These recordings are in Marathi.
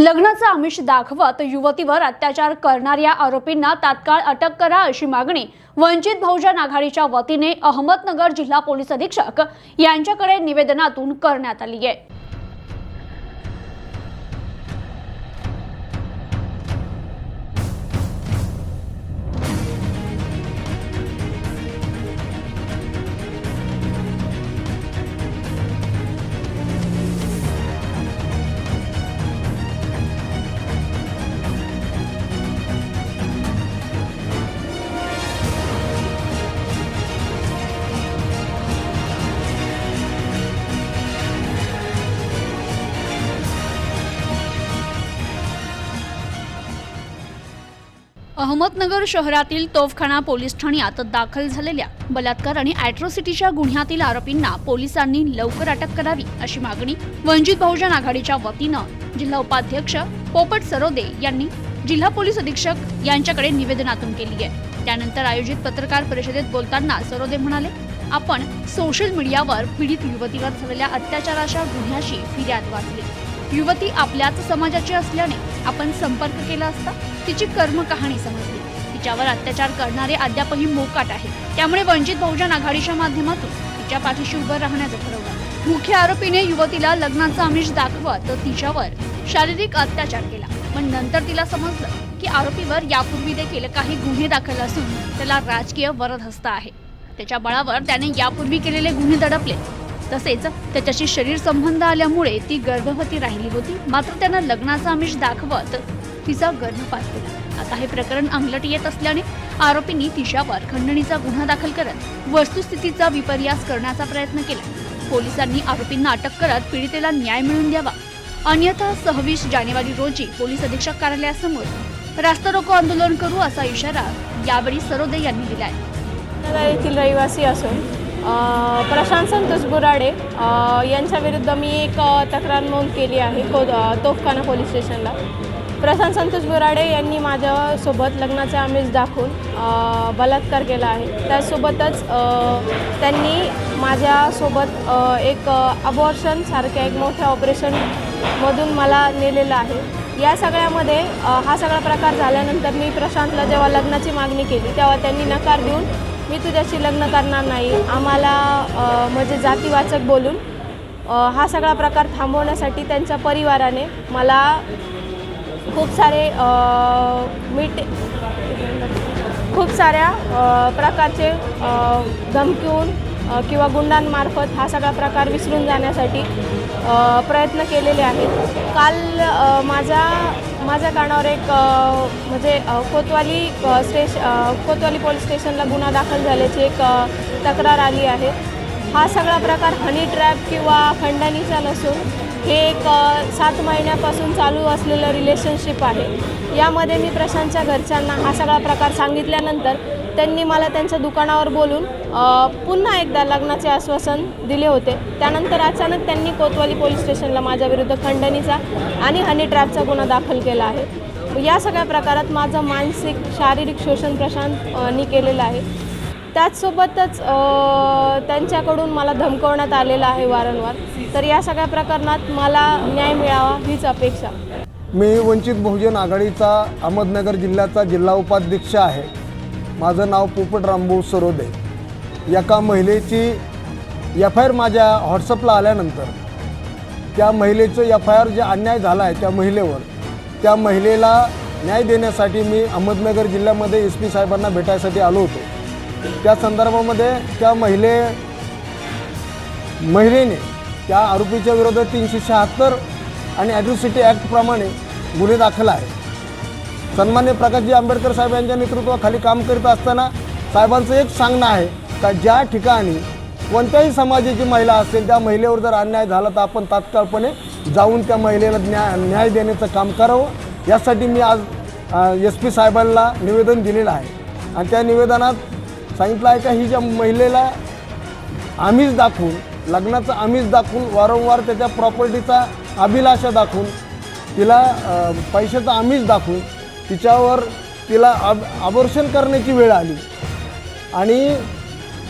लग्नाचं आमिष दाखवत युवतीवर अत्याचार करणाऱ्या आरोपींना तात्काळ अटक करा अशी मागणी वंचित बहुजन आघाडीच्या वतीने अहमदनगर जिल्हा पोलीस अधीक्षक यांच्याकडे निवेदनातून करण्यात आली आहे. अहमदनगर शहरातील तोफखाना पोलीस ठाण्यात दाखल झालेल्या बलात्कार आणि अॅट्रॉसिटीच्या गुन्ह्यातील आरोपींना पोलिसांनी लवकर अटक करावी अशी मागणी वंचित बहुजन आघाडीच्या वतीनं जिल्हा उपाध्यक्ष पोपट सरोदे यांनी जिल्हा पोलीस अधीक्षक यांच्याकडे निवेदनातून केली आहे. त्यानंतर आयोजित पत्रकार परिषदेत बोलताना सरोदे म्हणाले आपण सोशल मीडियावर पीडित युवतीवर झालेल्या अत्याचाराच्या गुन्ह्याशी फिर्याद वाचली युवती आपल्याच समाजाची असल्याने आपण संपर्क केला असता तिची कर्म कहाणी समजली. तिच्यावर अत्याचार करणारे अद्यापही मोकाट आहे. त्यामुळे वंचित बहुजन आघाडीच्या माध्यमातून तिच्या पाठीशी उभं राहण्याचं ठरवलं. मुख्य आरोपीने युवतीला लग्नाचा आमिष दाखवत तिच्यावर शारीरिक अत्याचार केला. पण नंतर तिला समजलं की आरोपीवर यापूर्वी देखील काही गुन्हे दाखल असून त्याला राजकीय वरदहस्त आहे. त्याच्या बळावर त्याने यापूर्वी केलेले गुन्हे दडपले. तसेच त्याच्याशी शरीर संबंध आल्यामुळे ती गर्भवती राहिली होती. मात्र त्यानं लग्नाचा आमिष दाखवत तिचा गर्भपात केला. आता हे प्रकरण अंगलट येत असल्याने आरोपींनी तिच्यावर खंडणीचा गुन्हा दाखल करत वस्तुस्थितीचा विपर्यास करण्याचा प्रयत्न केला. पोलिसांनी आरोपींना अटक करत पीडितेला न्याय मिळवून द्यावा. अन्यथा सव्वीस जानेवारी रोजी पोलीस अधीक्षक कार्यालयासमोर रास्ता रोको आंदोलन करू असा इशारा यावेळी सरोदे यांनी दिला आहे नगर येथील रहिवासी असून प्रशांत संतोष बुराडे यांच्याविरुद्ध मी एक तक्रार नोंद केली आहे को तोफखाना पोलीस स्टेशनला. प्रशांत संतोष बुराडे यांनी माझ्यासोबत लग्नाचे आमिष दाखवून बलात्कार केला आहे. त्यासोबतच त्यांनी माझ्यासोबत एक अबॉर्शनसारख्या एक मोठ्या ऑपरेशनमधून मला नेलेलं आहे. या सगळ्यामध्ये हा सगळा प्रकार झाल्यानंतर मी प्रशांतला जेव्हा लग्नाची मागणी केली तेव्हा त्यांनी नकार देऊन मी तुझ्याशी लग्न करणार नाही. आम्हाला म्हणजे जातीवाचक बोलून हा सगळा प्रकार थांबवण्यासाठी त्यांच्या परिवाराने मला खूप सारे अ, मीट खूप साऱ्या प्रकारचे धमकीवून किंवा गुंडांमार्फत हा सगळा प्रकार विसरून जाण्यासाठी प्रयत्न केलेले आहेत. काल माझा माझ्या कानावर एक म्हणजे कोतवाली स्टेश कोतवाली पोलीस स्टेशनला गुन्हा दाखल झाल्याची एक तक्रार आली आहे. हा सगळा प्रकार हनी ट्रॅप किंवा खंडणीचा नसून हे एक सात महिन्यापासून चालू असलेलं रिलेशनशिप आहे. यामध्ये मी प्रशांतच्या घरच्यांना हा सगळा प्रकार सांगितल्यानंतर त्यांनी मला त्यांच्या दुकानावर बोलून पुन्हा एकदा लग्नाचे आश्वासन दिले होते. त्यानंतर अचानक त्यांनी कोतवाली पोलीस स्टेशनला माझ्याविरुद्ध खंडणीचा आणि हनी ट्रॅपचा गुन्हा दाखल केला आहे. या सगळ्या प्रकारात माझं मानसिक शारीरिक शोषण प्रशांतनी केलेलं आहे. त्याचसोबतच त्यांच्याकडून मला धमकवण्यात आलेलं आहे वारंवार. तर या सगळ्या प्रकरणात मला न्याय मिळावा हीच अपेक्षा. मी वंचित बहुजन आघाडीचा अहमदनगर जिल्ह्याचा जिल्हा उपाध्यक्ष आहे. माझं नाव पोपट रामभाऊ सरोदे. एका महिलेची एफ आय आर माझ्या व्हॉट्सअपला आल्यानंतर त्या महिलेचं एफ आय आर जे अन्याय झाला आहे त्या महिलेवर त्या महिलेला न्याय देण्यासाठी मी अहमदनगर जिल्ह्यामध्ये एस पी साहेबांना भेटायसाठी आलो होतो. त्या संदर्भामध्ये त्या महिले महिलेने त्या आरोपीच्या विरोधात तीनशे शहात्तर आणि ॲट्रॉसिटी ॲक्टप्रमाणे गुन्हे दाखल आहे सन्मान्य प्रकाशजी आंबेडकर साहेब यांच्या नेतृत्वाखाली काम करीत असताना साहेबांचं एक सांगणं आहे का ज्या ठिकाणी कोणत्याही समाजाची महिला असेल त्या महिलेवर जर अन्याय झाला तर आपण तात्काळपणे जाऊन त्या महिलेला न्याय न्याय देण्याचं काम करावं. यासाठी मी आज एस पी साहेबांना निवेदन दिलेलं आहे. आणि त्या निवेदनात सांगितलं आहे का ही ज्या महिलेला आम्हीच दाखवून लग्नाचं आम्हीच दाखवून वारंवार त्याच्या प्रॉपर्टीचा अभिलाषा दाखवून तिला पैशाचा आम्हीच दाखवून तिच्यावर तिला अब अबॉर्शन करण्याची वेळ आली. आणि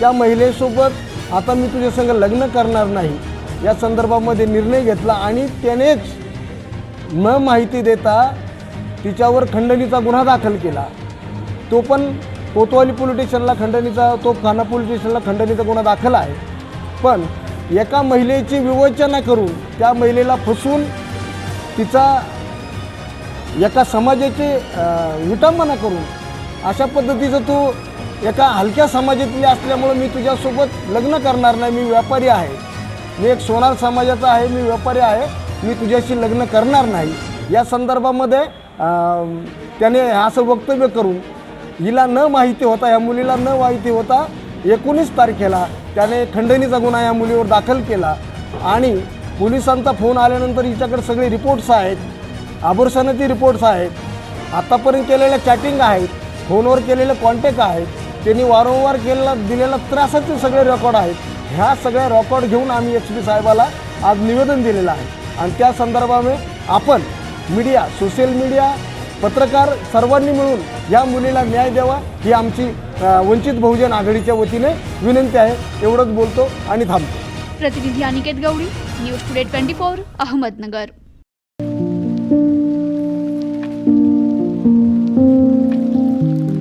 त्या महिलेसोबत आता मी तुझ्या संग लग्न करणार नाही या संदर्भामध्ये निर्णय घेतला आणि त्यानेच न माहिती देता तिच्यावर खंडणीचा गुन्हा दाखल केला. तो पण कोतवाली पोलीस स्टेशनला खंडणीचा तो खाना पोलीस स्टेशनला खंडणीचा गुन्हा दाखल आहे. पण एका महिलेची विवचना करून त्या महिलेला फसवून तिचा एका समाजाची विटंबना करून अशा पद्धतीचं तू एका हलक्या समाजातली असल्यामुळं मी तुझ्यासोबत लग्न करणार नाही मी व्यापारी आहे. मी एक सोनार समाजाचा आहे मी व्यापारी आहे मी तुझ्याशी लग्न करणार नाही. या संदर्भामध्ये त्याने असं वक्तव्य करून हिला न माहिती होता या मुलीला न माहिती होता एकोणीस तारखेला त्याने खंडणीचा गुन्हा या मुलीवर दाखल केला आणि पोलिसांचा फोन आल्यानंतर हिच्याकडे सगळे रिपोर्ट्स आहेत. आबोर्षणाचे रिपोर्ट्स आहेत. आत्तापर्यंत केलेल्या चॅटिंग आहेत. फोनवर केलेले कॉन्टॅक्ट आहेत. त्यांनी वारंवार केलेला दिलेला त्रासाचे सगळे रेकॉर्ड आहेत. ह्या सगळ्या रेकॉर्ड घेऊन आम्ही एच पी साहेबाला आज निवेदन दिलेलं आहे. आणि त्या संदर्भामध्ये आपण मीडिया सोशल मीडिया पत्रकार सर्वांनी मिळून या मुलीला न्याय द्यावा ही आमची वंचित बहुजन आघाडीच्या वतीने विनंती आहे. एवढंच बोलतो आणि थांबतो. प्रतिनिधी Aniket Gawali News Today twenty four Ahmednagar.